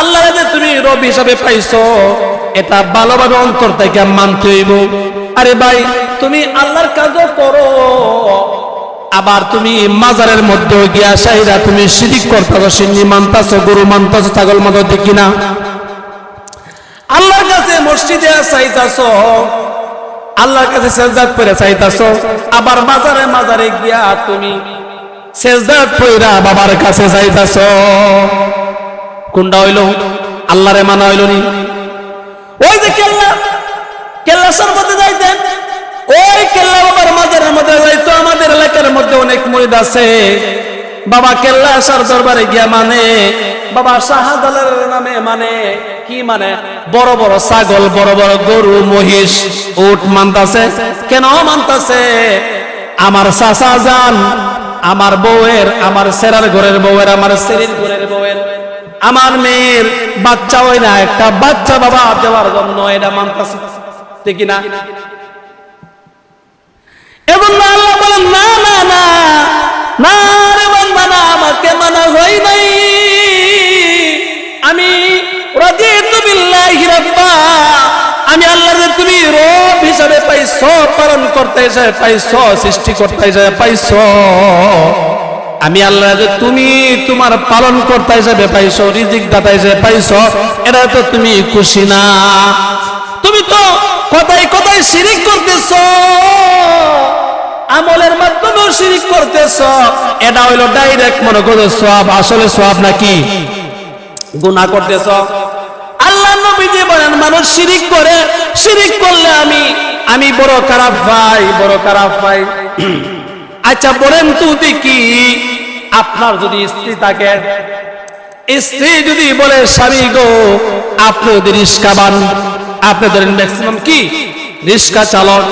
আল্লাহ তুমি রব হিসাবে পাইছো। এটা ভালোভাবে অন্তর থেকে মানতে হইব। আরে ভাই, তুমি আল্লাহর কাজও করো। আবার তুমি মাজারের মধ্যে গিয়া সাইরা তুমি শিরিক করতেছো, সিন্নি মানতাছো, গরু মানতাছো, ছাগল মানতো কিনা? আল্লাহর কাছে মসজিদে চাইতাছো, আল্লাহর কাছে সেজদাত করে চাইতাছো। আবার মাজারে মাজারে গিয়া তুমি সেজদাত কইরা বাবার কাছে যাইতাছো। কোনটা হইল? আল্লাহরে মানা হইল নি? ওই যে কেল্লা। কেল্লা সর্বতে যাইতেন। ওই কেল্লা বাবার মাজারের মধ্যে যাইতো। আমাদের এলাকার মধ্যে অনেক মরিদ আছে। বাবা কেল্লা আসার দরবারে গিয়া মানে বাবা শাহাদালের নামে মানে কি মানে? বড় বড় ছাগল, বড় বড় গরু, মহিষ, উট মানতাছে। কেন মানতাছে? আমার চাচা যান আমার বউয়ের, আমার সেরার ঘরের বউয়ের, আমার সেরির ঘরের বউয়ের। আমার মেয়ের বাচ্চা হয় না, একটা বাচ্চা বাবা দেওয়ার জন্য এটা মানতেছে ঠিক না? এবং হিসাবে পাইছো, পালন করতে হিসাবে পাইছো, সৃষ্টি করতে হিসাবে পাইছো। আমি আল্লাহ যে তুমি তোমার পালন কর্তা হিসাবে পাইছো, রিজিক দাতা হিসাবে পাইছো এটা তো তুমি খুশি না। তুমি তো কথাই কথাই শিরিক করতেছো, আমলের মাধ্যমেও শিরিক করতেছ, এটা হইল ডাইরেক্ট মনে করো সব আসলে সব নাকি? গুনাহ করতেছ। আল্লাহ নবীজি বলেন, মানুষ শিরিক করে, শিরিক করলে আমি আমি বড় খারাপ ভাই, বড় খারাপ ভাই। আচ্ছা বলেন তো দেখি, আপনার যদি স্ত্রী থাকে, স্ত্রী যদি বলে, স্বামী গো, আপনি যদি রিস্কা বান। আপনি ধরেন ম্যাক্সিমাম কি? রিস্কা চালক।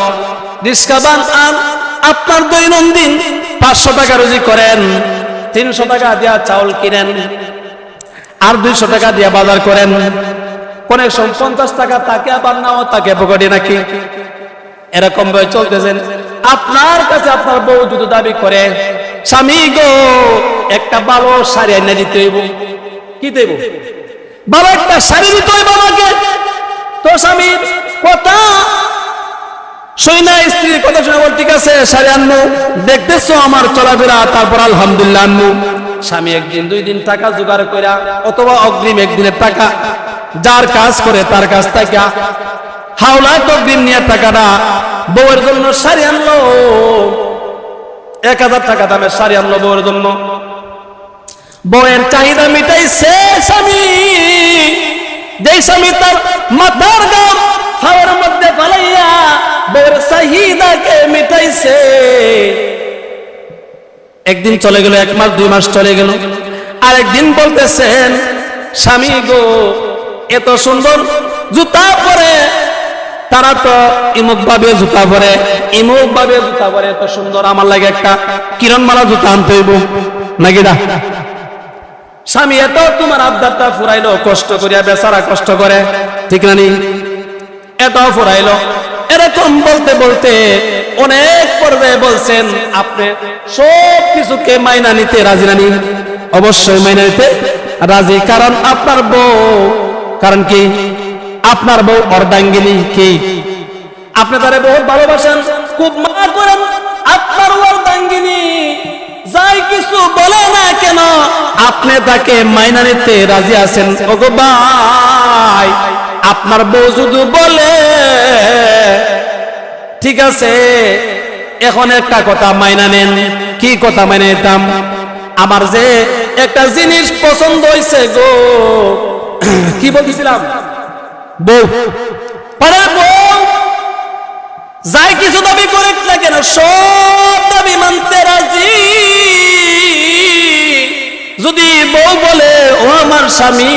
রিস্কা বান আর আপনার দৈনন্দিন পাঁচশো টাকা রুজি করেন, তিনশো টাকা দিয়া চাউল কিনেন, আর দুইশো টাকা দিয়া বাজার করেন। কোন সময় পঞ্চাশ টাকা, তাকে আবার নাও, তাকে পকেটে নাকি? এরকম ভাবে চলতেছেন। আপনার কাছে আপনার বউ যদি দাবি করে, স্বামী গো, একটা ভালো শাড়ি এনে দিতে হইব। কি দেব? ভালো একটা শাড়ি দিতে হইব আমাকে? তো স্বামী, কথা শুই না, স্ত্রীর কথা শুনে বল, ঠিক আছে, শাড়ি আনব। দেখতেছো আমার চলাফেরা, তারপর আলহামদুলিল্লাহ আনব। স্বামী একদিন, দুই দিন টাকা জোগাড় কইরা, অথবা অগ্রিম একদিনের টাকা যার কাজ করে তার কাছ থেকে হাওলা অগ্রিম নিয়ে টাকাটা বউয়ের জন্য শাড়ি আনলো। এক হাজার টাকা দামের শাড়ি আনলো বউয়ের জন্য। বউয়ের চাহিদা মিটাইছে স্বামী। যে স্বামী তার মাথার গাম হাওয়ার মধ্যে ফালাইয়া বউয়ের চাহিদাকে মিটাইছে। একদিন চলে গেল, এক মাস, দুই মাস চলে গেল। আর একদিন বলতেছেন, স্বামী গো এত সুন্দর জুতা পরে, তারা তো ইমুক ভাবে জুতা পরে, ইমুক ভাবে জুতা পরে এত সুন্দর। আমার লাগে একটা কিরণমালা জুতা আনতে হইব। নাকি না স্বামী এত তোমার আবদারটা ফুরাইলো, কষ্ট করিয়া বেচারা কষ্ট করে। ঠিক না নি? এত ফুরাইলো। এরকম বলতে বলতে অনেক পর্যায়ে বলছেন, আপনি সব কিছুকে মাইনা নিতে রাজি নানি অবশ্যই মাইনা নিতে রাজি, কারণ আপনার বউ কারণ কি? আপনার বউ অর্ধাঙ্গিনী কি? আপনি তারে বহুত ভালোবাসেন। খুব মা করেন। আপনার অর্ধাঙ্গিনী যাই কিছু বলে না কেন, আপনি তাকে মাইনা নিতে রাজি আছেন? ওগো ভাই, আপনার বউ যদি বলে, ঠিক আছে, এখন একটা কথা মাইনা নেন। কি কথা মাইনা নিতাম? আমার যে একটা জিনিস পছন্দ হয়েছে গো কি বলতেছিলাম? বউ। পাড়ার বউ! যাই কিছু দাবি করে না কেন সব দাবি মানতে রাজি। যদি বউ বলে ও আমার স্বামী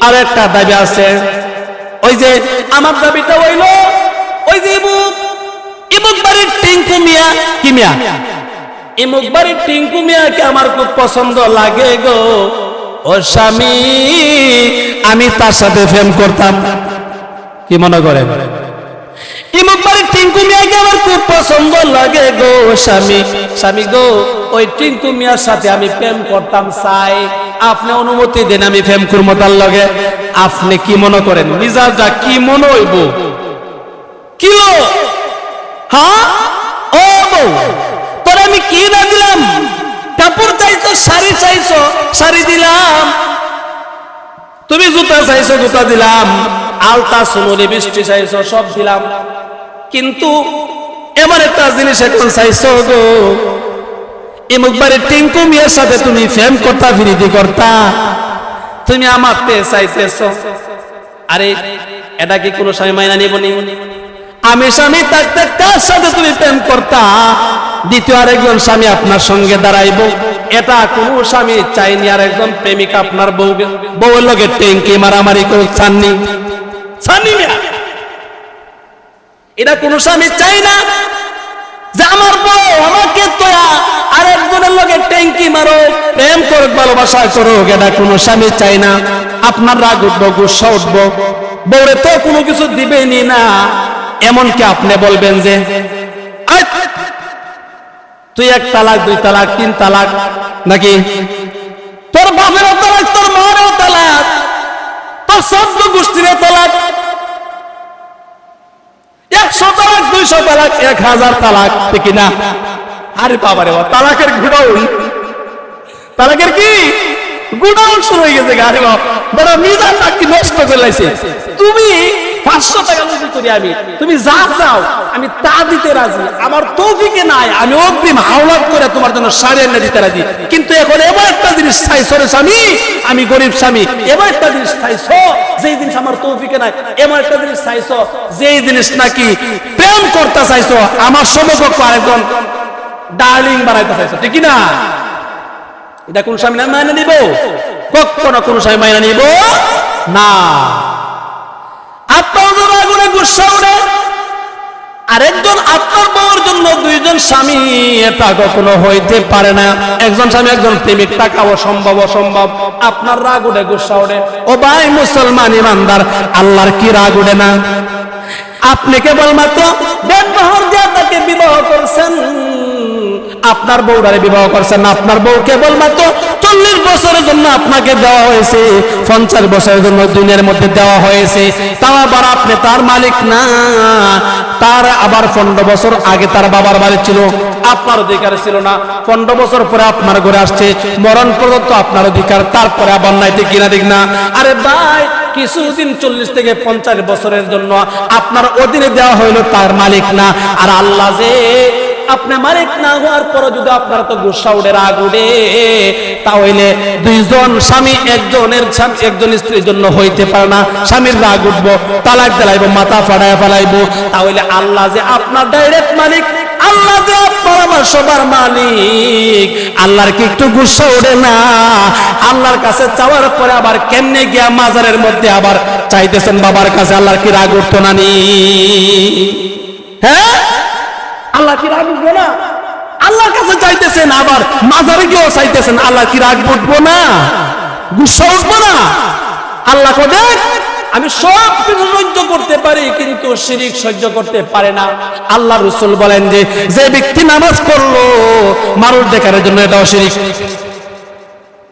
আর একটা দাবি আছে ওই যে আমার দাবিটা হইল ওই যে ইমুক ইমুক বাড়ির টিঙ্কু মিয়া। কি মিয়া? ইমুক বাড়ির টিঙ্কু মিয়াকে আমার খুব পছন্দ লাগে গো। ও স্বামী, আমি তার সাথে প্রেম করতাম। কি মনে বাড়ির টিঙ্কু আমার খুব লাগে গো স্বামী? স্বামী গো, ওই টিঙ্কু মিয়ার সাথে আমি প্রেম করতাম, চাই। আপনি অনুমতি দেন, আমি প্রেম লগে। আপনি কি মনে করেন? মিজাজটা কি মনে হইব? কি? হ্যাঁ? ও তোর আমি কি না দিলাম? কাপড় চাইছো, শাড়ি চাইছো, শাড়ি দিলাম। তুমি জুতা চাইছো, জুতা দিলাম। আলতা সুনুরি বৃষ্টি চাইছো, সব দিলাম। কিন্তু এমন একটা জিনিস এখন চাইছো গো। এমুকবারে টিঙ্কু মিয়ার সাথে তুমি ফেম করতা ফিরিতি করতা। তুমি আমার তে চাইতেছো। আরে, এটা কি কোনো স্বামী মাইনা নিব নি আমি স্বামী থাকতে কার সাথে তুমি প্রেম করতা? দ্বিতীয় আরেকজন স্বামী আপনার সঙ্গে দাঁড়াইবো। এটা কোন স্বামী চাইনি আর একজন প্রেমিকা আপনার বউ বউয়ের লগে টেঙ্কি মারামারি করে ছাননি। ছাননি এটা কোন স্বামী চাই না যে আমার বউ আমাকে তোয়া আর একজনের লগে ট্যাঙ্কি মারো প্রেম করুক ভালোবাসা করুক এটা কোনো স্বামী চাই না। আপনার রাগ উঠবো গুসা উঠবো। বউরে তো কোনো কিছু দিবেনি না। এমনকি আপনি বলবেন যে "আই, তুই এক তালাক, দুই তালাক, তিন তালাক, নাকি? তোর বাপেরও তালাক, তোর মায়েরও তালাক, তোর সদ্য গোষ্ঠীরও তালাক। একশো তালাক, দুইশো তালাক, এক হাজার তালাক না? আরে বাবা, তালাকের তালাকের কি? গুড়াউন শুরু হয়ে গেছে বাবা। বড় মিজান নাকি নষ্ট করে তুমি পাঁচশো টাকা লুটি করি আমি। তুমি যা চাও, আমি তা দিতে রাজি। আমার তৌফিকে নাই, আমি অগ্রিম হাওলাত করে তোমার জন্য সাড়ে এনে দিতে রাজি। কিন্তু এখন এমন একটা জিনিস চাইছো রে স্বামী, আমি গরিব স্বামী। এমন একটা জিনিস চাইছো, যেই জিনিস আমার তৌফিকে নাই এমন একটা জিনিস চাইছো, যেই জিনিস নাকি প্রেম করতে চাইছো, আমার সমকক্ষ আরেকজন ডার্লিং বানাইতে চাইছো, ঠিক না এটা কোন স্বামী না, মাইনে নিব? কখনো কোন স্বামী মাইনে নিব না আপনার জন্য আগুনে গুসা উড়ে আরেকজন আপনার বউর জন্য দুইজন স্বামী, এটা কখনো হইতে পারে না। একজন স্বামী, একজন প্রেমিক টাকা অসম্ভব অসম্ভব। আপনার রাগ উঠে, গুসা উঠে। ও ভাই মুসলমান ইমানদার, আল্লাহর কি রাগ উঠে না? আপনি কেবলমাত্র ব্যবহার দিয়ে তাকে বিবাহ করছেন। আপনার বউরারে বিবাহ করছেন। আপনার বউ কেবলমাত্র চল্লিশ বছরের জন্য আপনাকে দেওয়া হয়েছে, পঞ্চাশ বছরের জন্য দুনিয়ার মধ্যে দেওয়া হয়েছে। তাও আবার আপনি, তার মালিক না। তার আবার পনেরো বছর আগে তার বাবার বাড়ি ছিল, আপনার অধিকার ছিল না। পনেরো বছর পরে আপনার ঘরে আসছে, মরণ পর্যন্ত আপনার অধিকার, তারপরে আবার নাইতে কিনা দিক না? আরে ভাই, কিছুদিন চল্লিশ থেকে পঞ্চাশ বছরের জন্য আপনার অধীনে দেওয়া হইল তার মালিক না। আর আল্লাহ যে, আপনি মালিক না হওয়ার পর যদি আপনার তো গুসা উড়ে রাগ উড়ে তাহলে দুইজন স্বামী, একজনের একজন স্ত্রীর জন্য হইতে পারে না। স্বামীর রাগ উঠবো, তালাক দিলাইবো, মাথা ফাড়ায় ফেলাইবো। তাহলে আল্লাহ যে আপনার ডাইরেক্ট মালিক, আল্লাহ যে আপনার আমার সবার মালিক। আল্লাহর কি একটু গুসা ওঠে না? আল্লাহর কাছে চাওয়ার পরে আবার কেমনে গিয়া মাজারের মধ্যে আবার চাইতেছেন বাবার কাছে? আল্লাহর কি রাগ উঠতো না নি? হ্যাঁ? আল্লাহ কি রাগ উঠবো না? আল্লাহর কাছে চাইতেছেন, আবার মাজারে গিয়েও চাইতেছেন, আল্লাহ কি রাগ উঠবো না? গুসা উঠবো না? আল্লাহ দেখ আমি সব কিছু সহ্য করতে পারি, কিন্তু শিরিক সহ্য করতে পারে না। আল্লাহ রসুল বলেন যে যে ব্যক্তি নামাজ পড়ল মানুষ দেখার জন্য এটাও শিরিক।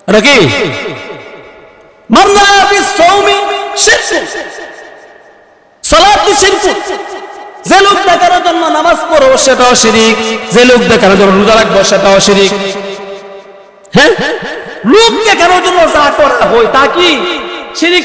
এটা কি? মারনা বিসৌমি শিরকুন সালাতু শিরকুন যে লোক দেখার জন্য নামাজ পড়ো সেটাও শিরিক। যে লোক দেখার জন্য রোজা রাখব সেটাও শিরিক। হ্যাঁ? লোক দেখানোর জন্য যা করা, হয় তা কি? শিরিক